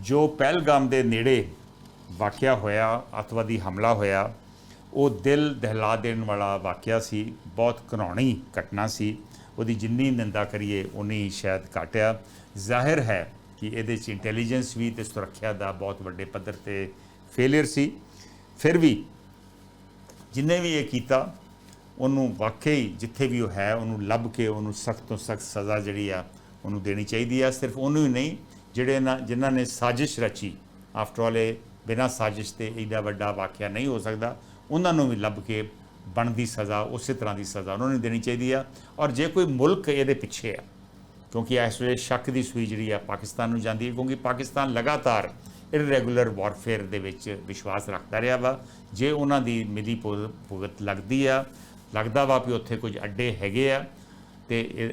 ਜੋ ਪਹਿਲਗਾਮ ਦੇ ਨੇੜੇ ਵਾਕਿਆ ਹੋਇਆ, ਅੱਤਵਾਦੀ ਹਮਲਾ ਹੋਇਆ, ਉਹ ਦਿਲ ਦਹਿਲਾ ਦੇਣ ਵਾਲਾ ਵਾਕਿਆ ਸੀ, ਬਹੁਤ ਘਿਨਾਉਣੀ ਘਟਨਾ ਸੀ। ਉਹਦੀ ਜਿੰਨੀ ਨਿੰਦਾ ਕਰੀਏ ਉਨੀ ਸ਼ਾਇਦ ਘਟਿਆ। ਜ਼ਾਹਿਰ ਹੈ ਕਿ ਇਹਦੇ ਚ ਇੰਟੈਲੀਜੈਂਸ ਵੀ ਤੇ ਸੁਰੱਖਿਆ ਦਾ ਬਹੁਤ ਵੱਡੇ ਪੱਧਰ ਤੇ ਫੇਲਿਅਰ ਸੀ। ਫਿਰ ਵੀ ਜਿੰਨੇ ਵੀ ਇਹ ਕੀਤਾ, ਉਹਨੂੰ ਵਾਕਈ ਜਿੱਥੇ ਵੀ ਉਹ ਹੈ, ਉਹਨੂੰ ਲੱਭ ਕੇ ਉਹਨੂੰ ਸਖਤ ਤੋਂ ਸਖਤ ਸਜ਼ਾ ਜਿਹੜੀ ਆ, ਉਹਨੂੰ ਦੇਣੀ ਚਾਹੀਦੀ ਆ। ਸਿਰਫ ਉਹਨੂੰ ਹੀ ਨਹੀਂ ਜਿਹੜੇ ਨਾ ਜਿਨ੍ਹਾਂ ਨੇ ਸਾਜ਼ਿਸ਼ ਰਚੀ ਆਫਟਰ ਆਲ ਇਹ ਬਿਨਾਂ ਸਾਜ਼ਿਸ਼ ਤੇ ਇਹਦਾ ਵੱਡਾ ਵਾਕਿਆ ਨਹੀਂ ਹੋ ਸਕਦਾ ਉਹਨਾਂ ਨੂੰ ਵੀ ਲੱਭ ਕੇ ਬਣਦੀ ਸਜ਼ਾ ਉਸੇ ਤਰ੍ਹਾਂ ਦੀ ਸਜ਼ਾ ਉਹਨਾਂ ਨੂੰ ਦੇਣੀ ਚਾਹੀਦੀ ਆ। ਔਰ ਜੇ ਕੋਈ ਮੁਲਕ ਇਹਦੇ ਪਿੱਛੇ ਆ ਕਿਉਂਕਿ ਇਸ ਵੇਲੇ ਸ਼ੱਕ ਦੀ ਸੂਈ ਜਿਹੜੀ ਆ ਪਾਕਿਸਤਾਨ ਨੂੰ ਜਾਂਦੀ ਹੈ ਕਿਉਂਕਿ ਪਾਕਿਸਤਾਨ ਲਗਾਤਾਰ ਇਰਰੈਗੂਲਰ ਵਾਰਫੇਅਰ ਦੇ ਵਿੱਚ ਵਿਸ਼ਵਾਸ ਰੱਖਦਾ ਰਿਹਾ ਵਾ। ਜੇ ਉਹਨਾਂ ਦੀ ਮਿਲੀ ਭੁਗ- ਭੁਗਤ ਲੱਗਦੀ ਆ ਲੱਗਦਾ ਵਾ ਵੀ ਉੱਥੇ ਕੁਝ ਅੱਡੇ ਹੈਗੇ ਆ ਤੇ ਇਹ,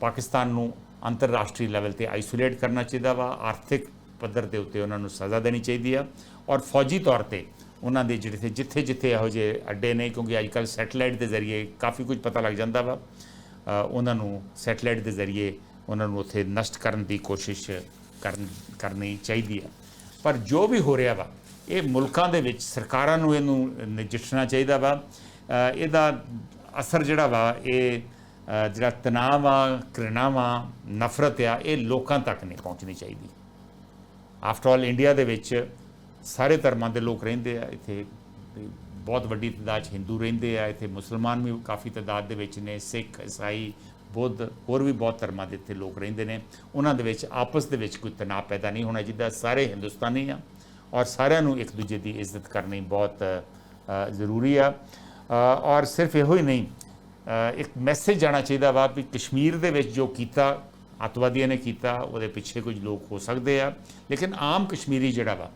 ਪਾਕਿਸਤਾਨ ਨੂੰ ਅੰਤਰਰਾਸ਼ਟਰੀ ਲੈਵਲ ਤੇ ਆਈਸੋਲੇਟ ਕਰਨਾ ਚਾਹੀਦਾ ਵਾ, ਆਰਥਿਕ ਪੱਧਰ ਦੇ ਉੱਤੇ ਉਹਨਾਂ ਨੂੰ ਸਜ਼ਾ ਦੇਣੀ ਚਾਹੀਦੀ ਆ। ਔਰ ਫੌਜੀ ਤੌਰ ਤੇ ਉਹਨਾਂ ਦੇ ਜਿਹੜੇ ਜਿੱਥੇ ਜਿੱਥੇ ਇਹੋ ਜਿਹੇ ਅੱਡੇ ਨੇ, ਕਿਉਂਕਿ ਅੱਜ ਅੱਜਕੱਲ ਸੈਟੇਲਾਈਟ ਦੇ ਜ਼ਰੀਏ ਕਾਫੀ ਕੁਝ ਪਤਾ ਲੱਗ ਜਾਂਦਾ ਵਾ ਉਹਨਾਂ ਨੂੰ ਸੈਟੇਲਾਈਟ ਦੇ ਜ਼ਰੀਏ ਉਹਨਾਂ ਨੂੰ ਉੱਥੇ ਨਸ਼ਟ ਕਰਨ ਦੀ ਕੋਸ਼ਿਸ਼ ਕਰਨ, ਕਰਨੀ ਚਾਹੀਦੀ ਆ। ਪਰ ਜੋ ਵੀ ਹੋ ਰਿਹਾ ਵਾ, ਇਹ ਮੁਲਕਾਂ ਦੇ ਵਿੱਚ ਸਰਕਾਰਾਂ ਨੂੰ ਇਹਨੂੰ ਨਜਿੱਠਣਾ ਚਾਹੀਦਾ ਵਾ। ਇਹਦਾ ਅਸਰ ਜਿਹੜਾ ਵਾ, ਇਹ ਜਿਹੜਾ ਤਣਾਅ ਆ ਘ੍ਰਿਣਾ ਵਾ, ਨਫ਼ਰਤ ਆ, ਇਹ ਲੋਕਾਂ ਤੱਕ ਨਹੀਂ ਪਹੁੰਚਣੀ ਚਾਹੀਦੀ। ਆਫਟਰ ਆਲ ਇੰਡੀਆ ਦੇ ਵਿੱਚ ਸਾਰੇ ਧਰਮਾਂ ਦੇ ਲੋਕ ਰਹਿੰਦੇ ਆ, ਇੱਥੇ ਬਹੁਤ ਵੱਡੀ ਤਾਦਾਦ 'ਚ ਹਿੰਦੂ ਰਹਿੰਦੇ ਆ, ਇੱਥੇ ਮੁਸਲਮਾਨ ਵੀ ਕਾਫੀ ਤਾਦਾਦ ਦੇ ਵਿੱਚ ਨੇ ਸਿੱਖ ਈਸਾਈ ਬੁੱਧ ਹੋਰ ਵੀ ਬਹੁਤ ਧਰਮਾਂ ਦੇ ਇੱਥੇ ਲੋਕ ਰਹਿੰਦੇ ਨੇ। ਉਹਨਾਂ ਦੇ ਵਿੱਚ ਆਪਸ ਦੇ ਵਿੱਚ ਕੋਈ ਤਣਾਅ ਪੈਦਾ ਨਹੀਂ ਹੋਣਾ ਚਾਹੀਦਾ, ਸਾਰੇ ਹਿੰਦੁਸਤਾਨੀ ਆ ਔਰ ਸਾਰਿਆਂ ਨੂੰ ਇੱਕ ਦੂਜੇ ਦੀ ਇੱਜ਼ਤ ਕਰਨੀ ਬਹੁਤ ਜ਼ਰੂਰੀ ਆ। ਔਰ ਸਿਰਫ ਇਹੋ ਹੀ ਨਹੀਂ ਇੱਕ ਮੈਸੇਜ ਜਾਣਾ ਚਾਹੀਦਾ ਵਾ ਵੀ ਕਸ਼ਮੀਰ ਦੇ ਵਿੱਚ ਜੋ ਕੀਤਾ, ਅੱਤਵਾਦੀਆਂ ਨੇ ਕੀਤਾ, ਉਹਦੇ ਪਿੱਛੇ ਕੁਝ ਲੋਕ ਹੋ ਸਕਦੇ ਆ। ਲੇਕਿਨ ਆਮ ਕਸ਼ਮੀਰੀ ਜਿਹੜਾ ਵਾ,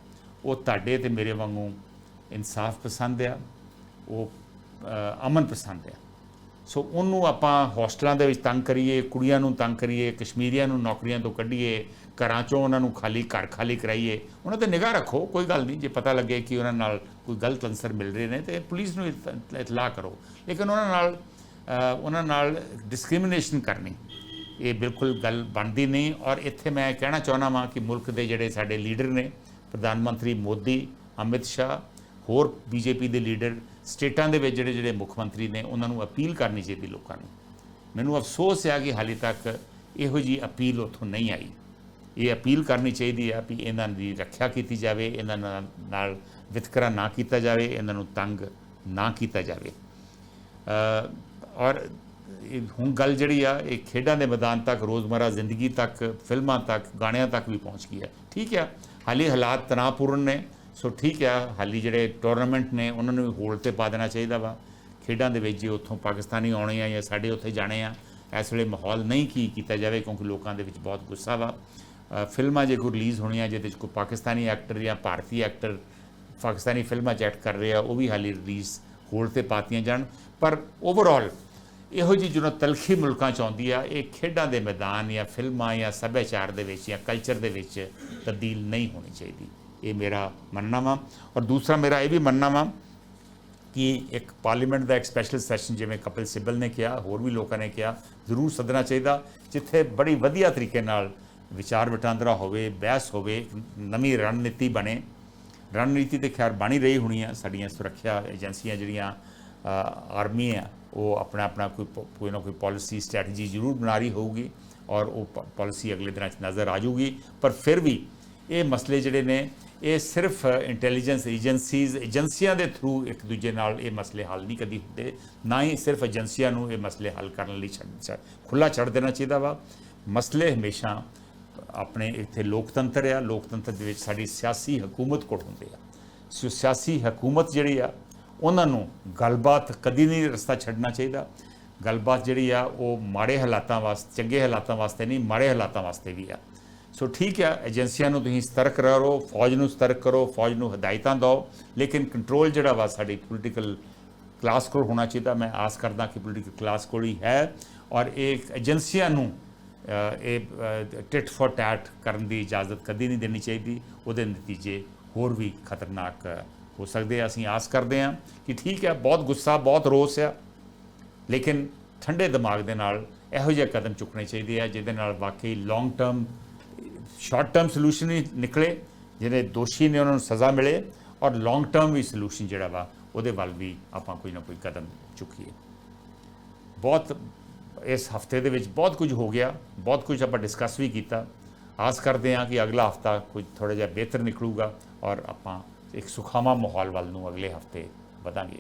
ਉਹ ਤੁਹਾਡੇ ਤੇ ਮੇਰੇ ਵਾਂਗੂ ਇਨਸਾਫ ਪਸੰਦ ਆ, ਉਹ ਅਮਨ ਪਸੰਦ ਆ। ਸੋ ਉਹਨੂੰ ਆਪਾਂ ਹੋਸਟਲਾਂ ਦੇ ਵਿੱਚ ਤੰਗ ਕਰੀਏ, ਕੁੜੀਆਂ ਨੂੰ ਤੰਗ ਕਰੀਏ, ਕਸ਼ਮੀਰੀਆਂ ਨੂੰ ਨੌਕਰੀਆਂ ਤੋਂ ਕੱਢੀਏ, ਘਰਾਂ ਚੋਂ ਉਹਨਾਂ ਨੂੰ ਖਾਲੀ, ਘਰ ਖਾਲੀ ਕਰਾਈਏ, ਉਹਨਾਂ ਤੇ ਨਿਗਾਹ ਰੱਖੋ, ਕੋਈ ਗੱਲ ਨਹੀਂ। ਜੇ ਪਤਾ ਲੱਗੇ ਕਿ ਉਹਨਾਂ ਨਾਲ ਕੋਈ ਗਲਤ ਅਨਸਰ ਮਿਲ ਰਹੇ ਨੇ, ਤੇ ਪੁਲਿਸ ਨੂੰ ਇਤਲਾਹ ਕਰੋ। ਲੇਕਿਨ ਉਹਨਾਂ ਨਾਲ ਉਹਨਾਂ ਨਾਲ ਡਿਸਕ੍ਰਿਮੀਨੇਸ਼ਨ ਕਰਨੀ। ਇਹ ਬਿਲਕੁਲ ਗੱਲ ਬਣਦੀ ਨਹੀਂ ਔਰ ਇੱਥੇ ਮੈਂ ਕਹਿਣਾ ਚਾਹੁੰਦਾ ਵਾਂ ਕਿ ਮੁਲਕ ਦੇ ਜਿਹੜੇ ਸਾਡੇ ਲੀਡਰ ਨੇ, ਪ੍ਰਧਾਨ ਮੰਤਰੀ ਮੋਦੀ, ਅਮਿਤ ਸ਼ਾਹ, ਹੋਰ ਬੀਜੇਪੀ ਦੇ ਲੀਡਰ, ਸਟੇਟਾਂ ਦੇ ਵਿੱਚ ਜਿਹੜੇ ਜਿਹੜੇ ਮੁੱਖ ਮੰਤਰੀ ਨੇ, ਉਹਨਾਂ ਨੂੰ ਅਪੀਲ ਕਰਨੀ ਚਾਹੀਦੀ ਲੋਕਾਂ ਨੂੰ। ਮੈਨੂੰ ਅਫਸੋਸ ਹੈ ਕਿ ਹਾਲੇ ਤੱਕ ਇਹੋ ਜੀ ਅਪੀਲ ਉੱਥੋਂ ਨਹੀਂ ਆਈ। ਇਹ ਅਪੀਲ ਕਰਨੀ ਚਾਹੀਦੀ ਆ ਵੀ ਇਹਨਾਂ ਦੀ ਰੱਖਿਆ ਕੀਤੀ ਜਾਵੇ, ਇਹਨਾਂ ਨਾਲ- ਵਿਤਕਰਾ ਨਾ ਕੀਤਾ ਜਾਵੇ, ਇਹਨਾਂ ਨੂੰ ਤੰਗ ਨਾ ਕੀਤਾ ਜਾਵੇ। ਔਰ ਹੁਣ ਗੱਲ ਜਿਹੜੀ ਆ, ਇਹ ਖੇਡਾਂ ਦੇ ਮੈਦਾਨ ਤੱਕ, ਰੋਜ਼ਮਰਾ ਜ਼ਿੰਦਗੀ ਤੱਕ, ਫਿਲਮਾਂ ਤੱਕ, ਗਾਣਿਆਂ ਤੱਕ ਵੀ ਪਹੁੰਚ ਗਈ ਹੈ। ਠੀਕ ਆ? ਹਾਲੀ ਹਾਲਾਤ ਤਣਾਅਪੂਰਨ ਨੇ। ਸੋ ਠੀਕ ਆ, ਹਾਲੀ ਜਿਹੜੇ ਟੂਰਨਾਮੈਂਟ ਨੇ, ਉਹਨਾਂ ਨੂੰ ਵੀ ਹੋਲਡ ਤੇ ਪਾ ਦੇਣਾ ਚਾਹੀਦਾ ਵਾ। ਖੇਡਾਂ ਦੇ ਵਿੱਚ ਜੇ ਉੱਥੋਂ ਪਾਕਿਸਤਾਨੀ ਆਉਣੇ ਆ ਜਾਂ ਸਾਡੇ ਉੱਥੇ ਜਾਣੇ ਆ, ਇਸ ਵੇਲੇ ਮਾਹੌਲ ਨਹੀਂ ਕੀ ਕੀਤਾ ਜਾਵੇ, ਕਿਉਂਕਿ ਲੋਕਾਂ ਦੇ ਵਿੱਚ ਬਹੁਤ ਗੁੱਸਾ ਵਾ। ਫਿਲਮਾਂ ਜੇ ਕੋਈ ਰਿਲੀਜ਼ ਹੋਣੀਆਂ, ਜਿਹਦੇ ਵਿੱਚ ਕੋਈ ਪਾਕਿਸਤਾਨੀ ਐਕਟਰ ਜਾਂ ਭਾਰਤੀ ਐਕਟਰ ਪਾਕਿਸਤਾਨੀ ਫਿਲਮਾਂ 'ਚ ਐਕਟ ਕਰ ਰਹੇ ਆ, ਉਹ ਵੀ ਹਾਲੀ ਰਿਲੀਜ਼ ਹੋਲਡ ਤੇ ਪਾਤੀਆਂ ਜਾਣ, ਪਰ ਓਵਰਆਲ ਇਹੋ ਜਿਹੀ ਜਦੋਂ ਤਲਖੀ ਮੁਲਕਾਂ 'ਚ ਆਉਂਦੀ ਆ, ਇਹ ਖੇਡਾਂ ਦੇ ਮੈਦਾਨ ਜਾਂ ਫਿਲਮਾਂ ਜਾਂ ਸੱਭਿਆਚਾਰ ਦੇ ਵਿੱਚ ਜਾਂ ਕਲਚਰ ਦੇ ਵਿੱਚ ਤਬਦੀਲ ਨਹੀਂ ਹੋਣੀ ਚਾਹੀਦੀ। ਇਹ ਮੇਰਾ ਮੰਨਣਾ ਵਾ। ਔਰ ਦੂਸਰਾ ਮੇਰਾ ਇਹ ਵੀ ਮੰਨਣਾ ਵਾ ਕਿ ਇੱਕ ਪਾਰਲੀਮੈਂਟ ਦਾ ਇੱਕ ਸਪੈਸ਼ਲ ਸੈਸ਼ਨ ਜਿਵੇਂ ਕਪਿਲ ਸਿੱਬਲ ਨੇ ਕਿਹਾ, ਹੋਰ ਵੀ ਲੋਕਾਂ ਨੇ ਕਿਹਾ, ਜ਼ਰੂਰ ਸੱਦਣਾ ਚਾਹੀਦਾ, ਜਿੱਥੇ ਬੜੀ ਵਧੀਆ ਤਰੀਕੇ ਨਾਲ ਵਿਚਾਰ ਵਟਾਂਦਰਾ ਹੋਵੇ, ਬਹਿਸ ਹੋਵੇ, ਨਵੀਂ ਰਣਨੀਤੀ ਬਣੇ। ਰਣਨੀਤੀ ਤੇ ਖੈਰ ਬਣੀ ਰਹੀ ਹੋਣੀ ਆ ਸਾਡੀਆਂ ਸੁਰੱਖਿਆ ਏਜੰਸੀਆਂ ਜਿਹੜੀਆਂ ਆਰਮੀ ਆ, ਉਹ ਆਪਣਾ ਆਪਣਾ ਕੋਈ ਪ- ਕੋਈ ਨਾ ਕੋਈ ਪਾਲਿਸੀ ਸਟ੍ਰੈਟਜੀ ਜ਼ਰੂਰ ਬਣਾ ਰਹੀ ਹੋਊਗੀ ਔਰ ਉਹ ਪਾਲਿਸੀ ਅਗਲੇ ਦਿਨਾਂ 'ਚ ਨਜ਼ਰ ਆ ਜੂਗੀ ਪਰ ਫਿਰ ਵੀ ਇਹ ਮਸਲੇ ਜਿਹੜੇ ਨੇ, ਇਹ ਸਿਰਫ ਇੰਟੈਲੀਜੈਂਸ ਏਜੰਸੀਜ਼, ਏਜੰਸੀਆਂ ਦੇ ਥਰੂ ਇੱਕ ਦੂਜੇ ਨਾਲ ਇਹ ਮਸਲੇ ਹੱਲ ਨਹੀਂ ਕਦੀ ਹੁੰਦੇ। ਨਾ ਹੀ ਸਿਰਫ ਏਜੰਸੀਆਂ ਨੂੰ ਇਹ ਮਸਲੇ ਹੱਲ ਕਰਨ ਲਈ ਛੱਡ ਖੁੱਲਾ ਛੱਡ ਦੇਣਾ ਚਾਹੀਦਾ ਵਾ। ਮਸਲੇ ਹਮੇਸ਼ਾ ਆਪਣੇ ਇੱਥੇ ਲੋਕਤੰਤਰ ਆ, ਲੋਕਤੰਤਰ ਦੇ ਵਿੱਚ ਸਾਡੀ ਸਿਆਸੀ ਹਕੂਮਤ ਕੋਲ ਹੁੰਦੇ ਆ। ਸੋ ਸਿਆਸੀ ਹਕੂਮਤ ਜਿਹੜੀ ਆ, ਉਹਨਾਂ ਨੂੰ ਗੱਲਬਾਤ ਕਦੀ ਨਹੀਂ ਰਸਤਾ ਛੱਡਣਾ ਚਾਹੀਦਾ। ਗੱਲਬਾਤ ਜਿਹੜੀ ਆ, ਉਹ ਮਾੜੇ ਹਾਲਾਤਾਂ ਵਾਸਤੇ, ਚੰਗੇ ਹਾਲਾਤਾਂ ਵਾਸਤੇ ਨਹੀਂ, ਮਾੜੇ ਹਾਲਾਤਾਂ ਵਾਸਤੇ ਵੀ ਆ। ਸੋ ਠੀਕ ਆ, ਏਜੰਸੀਆਂ ਨੂੰ ਤੁਸੀਂ ਸਤਰਕ ਰਹੋ ਫੌਜ ਨੂੰ ਸਤਰਕ ਕਰੋ, ਫੌਜ ਨੂੰ ਹਦਾਇਤਾਂ ਦਿਓ, ਲੇਕਿਨ ਕੰਟਰੋਲ ਜਿਹੜਾ ਵਾ ਸਾਡੀ ਪੋਲੀਟੀਕਲ ਕਲਾਸ ਕੋਲ ਹੋਣਾ ਚਾਹੀਦਾ। ਮੈਂ ਆਸ ਕਰਦਾ ਕਿ ਪੋਲੀਟੀਕਲ ਕਲਾਸ ਕੋਲ ਹੀ ਹੈ ਔਰ ਇਹ ਏਜੰਸੀਆਂ ਨੂੰ ਇਹ ਟਿਟ ਫॉर ਟੈਟ ਕਰਨ ਦੀ ਇਜਾਜ਼ਤ ਕਦੀ ਨਹੀਂ ਦੇਣੀ ਚਾਹੀਦੀ। ਉਹਦੇ ਨਤੀਜੇ ਹੋਰ ਵੀ ਖਤਰਨਾਕ ਹੋ ਸਕਦੇ ਆ। ਅਸੀਂ ਆਸ ਕਰਦੇ ਹਾਂ ਕਿ ਠੀਕ ਹੈ ਬਹੁਤ ਗੁੱਸਾ, ਬਹੁਤ ਰੋਸ ਆ। ਲੇਕਿਨ ਠੰਡੇ ਦਿਮਾਗ ਦੇ ਨਾਲ ਇਹੋ ਜਿਹੇ ਕਦਮ ਚੁੱਕਣੇ ਚਾਹੀਦੇ ਆ, ਜਿਹਦੇ ਨਾਲ ਵਾਕਈ long term short term solution ਹੀ ਨਿਕਲੇ ਜਿਹੜੇ ਦੋਸ਼ੀ ਨੇ ਉਹਨਾਂ ਨੂੰ ਸਜ਼ਾ ਮਿਲੇ ਔਰ ਲੌਂਗ ਟਰਮ ਵੀ ਸੋਲੂਸ਼ਨ ਜਿਹੜਾ ਵਾ, ਉਹਦੇ ਵੱਲ ਵੀ ਆਪਾਂ ਕੋਈ ਨਾ ਕੋਈ ਕਦਮ ਚੁੱਕੀਏ। ਬਹੁਤ ਇਸ ਹਫ਼ਤੇ ਦੇ ਵਿੱਚ ਬਹੁਤ ਕੁਝ ਹੋ ਗਿਆ, ਬਹੁਤ ਕੁਝ ਆਪਾਂ ਡਿਸਕਸ ਵੀ ਕੀਤਾ। ਆਸ ਕਰਦੇ ਹਾਂ ਕਿ ਅਗਲਾ ਹਫਤਾ ਕੁਝ ਥੋੜਾ ਜਿਹਾ ਬਿਹਤਰ ਨਿਕਲੂਗਾ ਔਰ ਆਪਾਂ ਇੱਕ ਸੁਖਾਵਾਂ ਮਾਹੌਲ ਵੱਲ ਨੂੰ ਅਗਲੇ ਹਫ਼ਤੇ ਵਧਾਂਗੇ।